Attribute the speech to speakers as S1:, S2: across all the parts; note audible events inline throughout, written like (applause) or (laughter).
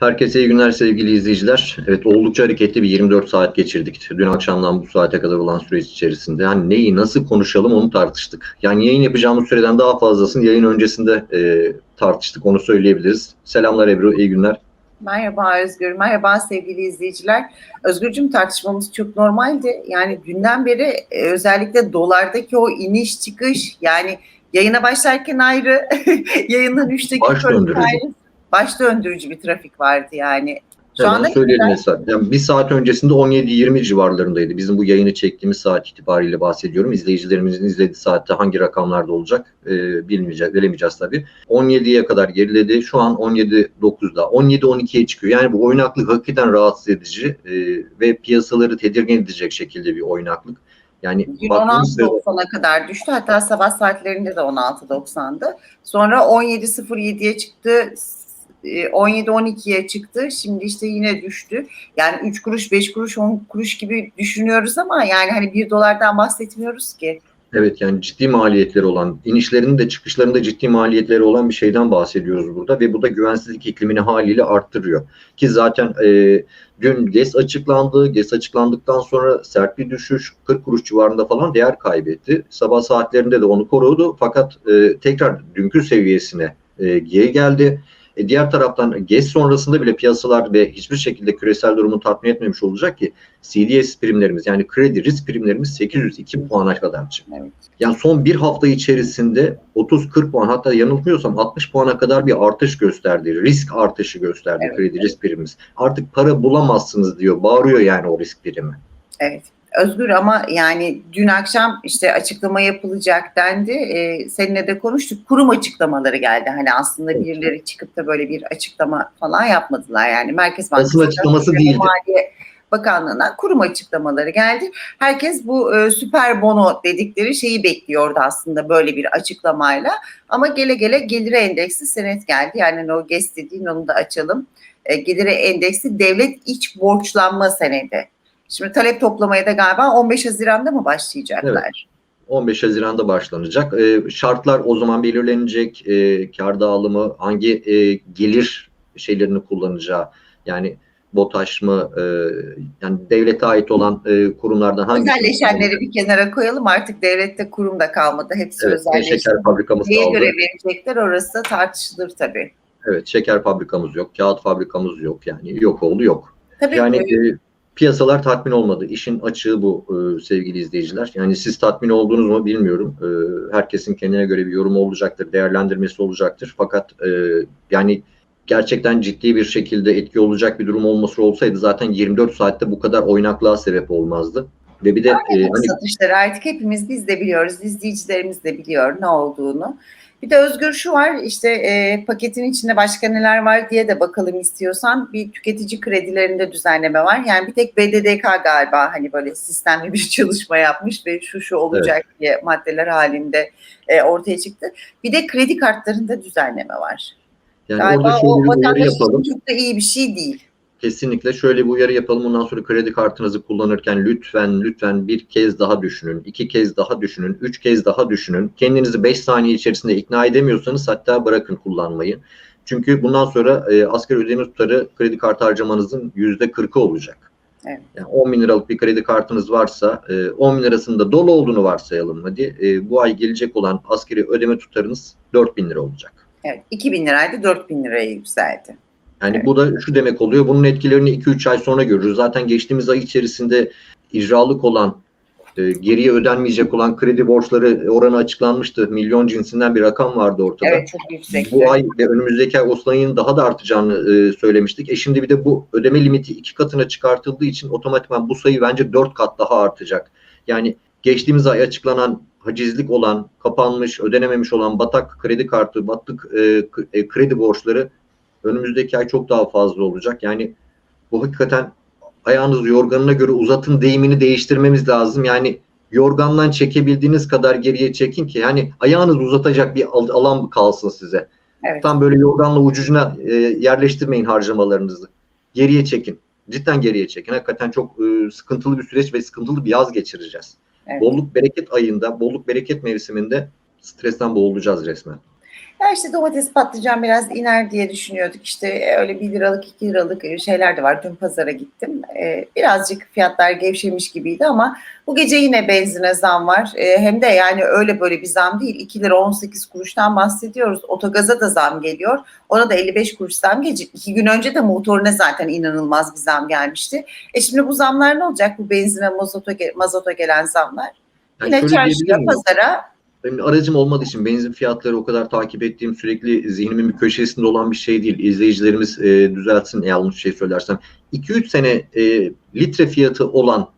S1: Herkese iyi günler sevgili izleyiciler. Evet oldukça hareketli bir 24 saat geçirdik. Dün akşamdan bu saate kadar olan süreç içerisinde. Yani neyi nasıl konuşalım onu tartıştık. Yani yayın yapacağımız süreden daha fazlasını yayın öncesinde e, tartıştık onu söyleyebiliriz. Selamlar Ebru, iyi günler.
S2: Merhaba Özgür, merhaba sevgili izleyiciler. Özgürcüm tartışmamız çok normaldi. Yani dünden beri e, özellikle dolardaki o iniş çıkış yani yayına başlarken ayrı, (laughs) yayından 3
S1: Baş döndürücü.
S2: ayrı. Baş döndürücü bir trafik vardı yani. Şu
S1: Hemen
S2: anda
S1: söyleyelim mesela. Yani bir saat öncesinde 17-20 civarlarındaydı. Bizim bu yayını çektiğimiz saat itibariyle bahsediyorum. İzleyicilerimizin izlediği saatte hangi rakamlarda olacak e, bilmeyeceğiz, bilemeyeceğiz tabii. 17'ye kadar geriledi. Şu an 17.9'da. 17-12'ye çıkıyor. Yani bu oynaklık hakikaten rahatsız edici e, ve piyasaları tedirgin edecek şekilde bir oynaklık. Yani
S2: Dün
S1: baktığımız sırada-
S2: 16.90'a kadar düştü. Hatta sabah saatlerinde de 16.90'dı. Sonra 17.07'ye çıktı. E, 17-12'ye çıktı. Şimdi işte yine düştü. Yani 3 kuruş, 5 kuruş, 10 kuruş gibi düşünüyoruz ama yani hani 1 dolardan bahsetmiyoruz ki.
S1: Evet yani ciddi maliyetleri olan, inişlerinin de çıkışlarında ciddi maliyetleri olan bir şeyden bahsediyoruz burada ve bu da güvensizlik iklimini haliyle arttırıyor. Ki zaten e, dün GES açıklandı. GES açıklandıktan sonra sert bir düşüş 40 kuruş civarında falan değer kaybetti. Sabah saatlerinde de onu korudu fakat e, tekrar dünkü seviyesine e, geri geldi. E, diğer taraftan GES sonrasında bile piyasalar ve hiçbir şekilde küresel durumu tatmin etmemiş olacak ki CDS primlerimiz yani kredi risk primlerimiz 802 puana kadar çıktı.
S2: Evet.
S1: Yani son bir hafta içerisinde 30-40 puan hatta yanılmıyorsam 60 puana kadar bir artış gösterdi. Risk artışı gösterdi
S2: Evet,
S1: kredi risk primimiz. Artık para bulamazsınız diyor. Bağırıyor yani o risk primi.
S2: Evet. Özgür ama yani dün akşam işte açıklama yapılacak dendi. Ee, seninle de konuştuk. Kurum açıklamaları geldi. Hani aslında birileri çıkıp da böyle bir açıklama falan yapmadılar. Yani Merkez Bankası
S1: açıklaması değildi.
S2: Maliye Bakanlığı'ndan kurum açıklamaları geldi. Herkes bu e, süper bono dedikleri şeyi bekliyordu aslında böyle bir açıklamayla. Ama gele gele geliri endeksi senet geldi. Yani hani o GES dediğin onu da açalım. E, geliri endeksi devlet iç borçlanma senedi. Şimdi talep toplamaya da galiba 15 Haziran'da mı başlayacaklar?
S1: 15 Haziran'da başlanacak. Ee, şartlar o zaman belirlenecek. Ee, kar dağılımı, hangi e, gelir şeylerini kullanacağı yani BOTAŞ mı, e, yani devlete ait olan e, kurumlardan hangi
S2: Özelleşenleri bir kenara koyalım artık devlette kurum da kalmadı. Hepsi
S1: Evet,
S2: özelleşti.
S1: şeker fabrikamız
S2: Neye
S1: kaldı.
S2: göre verecekler orası tartışılır tabii.
S1: Evet, şeker fabrikamız yok, kağıt fabrikamız yok yani yok oldu yok.
S2: Tabii
S1: Yani
S2: e,
S1: e, piyasalar tatmin olmadı. İşin açığı bu e, sevgili izleyiciler. Yani siz tatmin oldunuz mu bilmiyorum. E, herkesin kendine göre bir yorumu olacaktır, değerlendirmesi olacaktır. Fakat e, yani gerçekten ciddi bir şekilde etki olacak bir durum olması olsaydı zaten 24 saatte bu kadar oynaklığa sebep olmazdı. Ve bir de e, hani
S2: satışları artık hepimiz biz de biliyoruz, izleyicilerimiz de biliyor ne olduğunu. Bir de Özgür şu var işte e, paketin içinde başka neler var diye de bakalım istiyorsan bir tüketici kredilerinde düzenleme var. Yani bir tek BDDK galiba hani böyle sistemli bir (laughs) çalışma yapmış ve şu şu olacak diye maddeler halinde e, ortaya çıktı. Bir de kredi kartlarında düzenleme var.
S1: yani
S2: Galiba o
S1: şöyle bir uyarı
S2: vatandaş
S1: yapalım.
S2: için çok da iyi bir şey değil.
S1: Kesinlikle şöyle bir uyarı yapalım. Bundan sonra kredi kartınızı kullanırken lütfen lütfen bir kez daha düşünün. iki kez daha düşünün. Üç kez daha düşünün. Kendinizi 5 saniye içerisinde ikna edemiyorsanız hatta bırakın kullanmayı. Çünkü bundan sonra e, asgari ödeme tutarı kredi kartı harcamanızın %40'ı olacak.
S2: Evet.
S1: Yani 10 bin liralık bir kredi kartınız varsa e, 10 bin lirasında dolu olduğunu varsayalım hadi. E, bu ay gelecek olan asgari ödeme tutarınız 4 bin lira olacak.
S2: Evet 2000 liraydı 4000 liraya yükseldi.
S1: Yani
S2: Evet.
S1: bu da şu demek oluyor. Bunun etkilerini 2-3 ay sonra görürüz. Zaten geçtiğimiz ay içerisinde icralık olan, e, geriye ödenmeyecek olan kredi borçları oranı açıklanmıştı. Milyon cinsinden bir rakam vardı ortada.
S2: Evet çok yüksekti.
S1: Bu ay ve önümüzdeki ay Osman ayının daha da artacağını e, söylemiştik. E şimdi bir de bu ödeme limiti iki katına çıkartıldığı için otomatikman bu sayı bence dört kat daha artacak. Yani geçtiğimiz ay açıklanan hacizlik olan, kapanmış, ödenememiş olan batak kredi kartı, battık e, e, kredi borçları önümüzdeki ay çok daha fazla olacak. Yani bu hakikaten ayağınızı yorganına göre uzatın deyimini değiştirmemiz lazım. Yani yorgandan çekebildiğiniz kadar geriye çekin ki hani ayağınızı uzatacak bir al- alan kalsın size.
S2: Evet.
S1: Tam böyle yorganla ucucuna e, yerleştirmeyin harcamalarınızı. Geriye çekin. Cidden geriye çekin. Hakikaten çok e, sıkıntılı bir süreç ve sıkıntılı bir yaz geçireceğiz.
S2: Evet.
S1: Bolluk bereket ayında, bolluk bereket mevsiminde stresten boğulacağız resmen.
S2: Ya işte domates patlıcan biraz iner diye düşünüyorduk. İşte öyle 1 liralık 2 liralık şeyler de var. Dün pazara gittim. Ee, birazcık fiyatlar gevşemiş gibiydi ama bu gece yine benzine zam var. Ee, hem de yani öyle böyle bir zam değil. 2 lira 18 kuruştan bahsediyoruz. Otogaza da zam geliyor. Ona da 55 kuruş zam gelecek. İki gün önce de motoruna zaten inanılmaz bir zam gelmişti. E şimdi bu zamlar ne olacak? Bu benzine, mazota, mazota gelen zamlar.
S1: Yani
S2: Yine
S1: diyebilir
S2: çarşıya, pazara
S1: Benim aracım olmadığı için benzin fiyatları o kadar takip ettiğim sürekli zihnimin bir köşesinde olan bir şey değil. İzleyicilerimiz e, düzeltsin yanlış şey söylersem. 2-3 sene e, litre fiyatı olan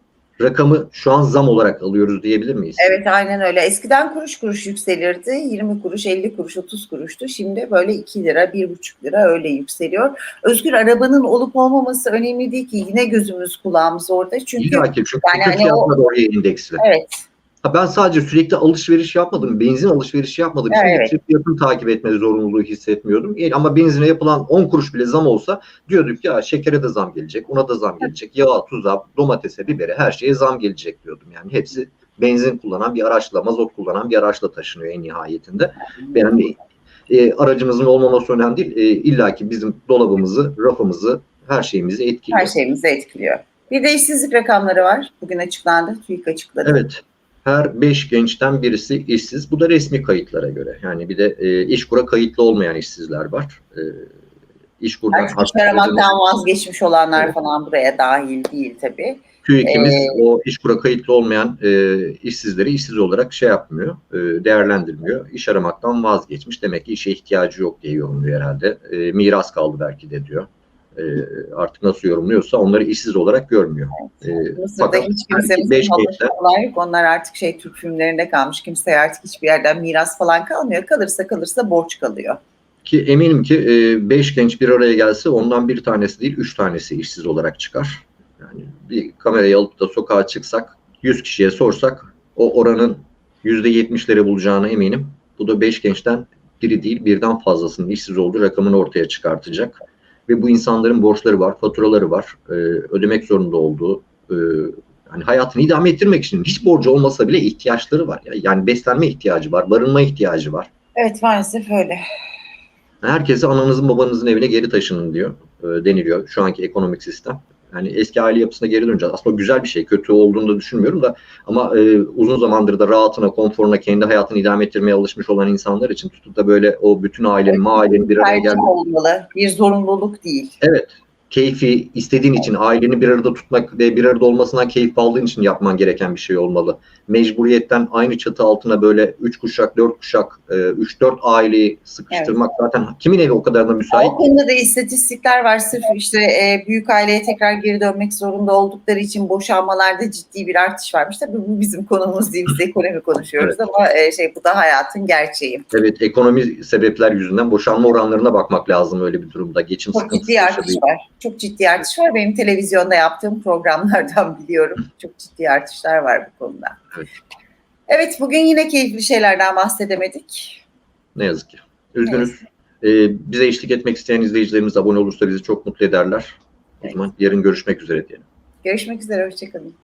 S1: rakamı şu an zam olarak alıyoruz diyebilir miyiz?
S2: Evet aynen öyle. Eskiden kuruş kuruş yükselirdi. 20 kuruş, 50 kuruş, 30 kuruştu. Şimdi böyle 2 lira, 1,5 lira öyle yükseliyor. Özgür arabanın olup olmaması önemli değil ki. Yine gözümüz kulağımız orada. Çünkü
S1: İlla ki çünkü
S2: Yani hani
S1: fiyatlar oraya indeksli.
S2: evet
S1: Ha ben sadece sürekli alışveriş yapmadım. Benzin alışverişi yapmadım. için
S2: Evet.
S1: litre fiyatını takip etme zorunluluğu hissetmiyordum. E, Ama benzine yapılan 10 kuruş bile zam olsa diyorduk ya şekere de zam gelecek, una da zam gelecek, yağa, tuza, domatese, bibere her şeye zam gelecek diyordum. Yani hepsi benzin kullanan bir araçla, mazot kullanan bir araçla taşınıyor en nihayetinde. Yani e, aracımızın olmaması önemli değil. E, İlla ki bizim dolabımızı, rafımızı, her şeyimizi etkiliyor.
S2: her şeyimizi etkiliyor. Bir de işsizlik rakamları var. Bugün açıklandı. TÜİK açıkladı.
S1: Evet. Her 5 gençten birisi işsiz. Bu da resmi kayıtlara göre. Yani bir de e, İşkur'a kayıtlı olmayan işsizler var. E, İşkur'dan
S2: iş aramaktan vazgeçmiş olanlar
S1: Evet.
S2: falan buraya dahil değil tabii.
S1: TÜİK'imiz
S2: Ee,
S1: o İşkur'a kayıtlı olmayan e, işsizleri işsiz olarak şey yapmıyor, e, değerlendirmiyor. İş aramaktan vazgeçmiş. Demek ki işe ihtiyacı yok diye yorumluyor herhalde. E, miras kaldı belki de diyor. E, artık nasıl yorumluyorsa onları işsiz olarak görmüyor. E,
S2: Mısır'da hiç kimsenin
S1: beş
S2: falan yok. Onlar artık şey Türk filmlerinde kalmış. Kimseye artık hiçbir yerden miras falan kalmıyor. Kalırsa kalırsa borç kalıyor.
S1: Ki eminim ki 5 genç bir araya gelse ondan bir tanesi değil 3 tanesi işsiz olarak çıkar. Yani bir kamerayı alıp da sokağa çıksak 100 kişiye sorsak o oranın %70'leri bulacağına eminim. Bu da 5 gençten biri değil birden fazlasının işsiz olduğu rakamını ortaya çıkartacak. Ve bu insanların borçları var, faturaları var, e, ödemek zorunda olduğu, e, yani hayatını idame ettirmek için hiç borcu olmasa bile ihtiyaçları var. Yani beslenme ihtiyacı var, barınma ihtiyacı var.
S2: Evet maalesef öyle.
S1: Herkese ananızın babanızın evine geri taşının diyor, e, deniliyor şu anki ekonomik sistem. Yani eski aile yapısına geri döneceğiz. Aslında güzel bir şey, kötü olduğunu da düşünmüyorum da ama e, uzun zamandır da rahatına, konforuna, kendi hayatını idame ettirmeye alışmış olan insanlar için tutup da böyle o bütün ailenin, ailenin bir araya gelmesi.
S2: olmalı. Bir zorunluluk değil.
S1: Evet, keyfi istediğin için, aileni bir arada tutmak ve bir arada olmasından keyif aldığın için yapman gereken bir şey olmalı. Mecburiyetten aynı çatı altına böyle 3 kuşak, 4 kuşak, 3-4 aileyi sıkıştırmak zaten kimin evi o kadar da müsait
S2: O konuda da istatistikler var. Sırf işte e, büyük aileye tekrar geri dönmek zorunda oldukları için boşanmalarda ciddi bir artış varmış. Tabii bu bizim konumuz değil. Biz ekonomi konuşuyoruz ama e, şey bu da hayatın gerçeği.
S1: Evet, ekonomi sebepler yüzünden boşanma oranlarına bakmak lazım öyle bir durumda. Geçim
S2: Çok
S1: sıkıntısı
S2: ciddi artış var. Çok ciddi artış var. Benim televizyonda yaptığım programlardan (laughs) biliyorum. Çok ciddi artışlar var bu konuda.
S1: Evet.
S2: Evet bugün yine keyifli şeylerden bahsedemedik.
S1: Ne yazık ki. Üzgünüz. Ee, bize eşlik etmek isteyen izleyicilerimiz abone olursa bizi çok mutlu ederler. O
S2: Evet.
S1: zaman yarın görüşmek üzere diyelim.
S2: Görüşmek üzere. Hoşçakalın.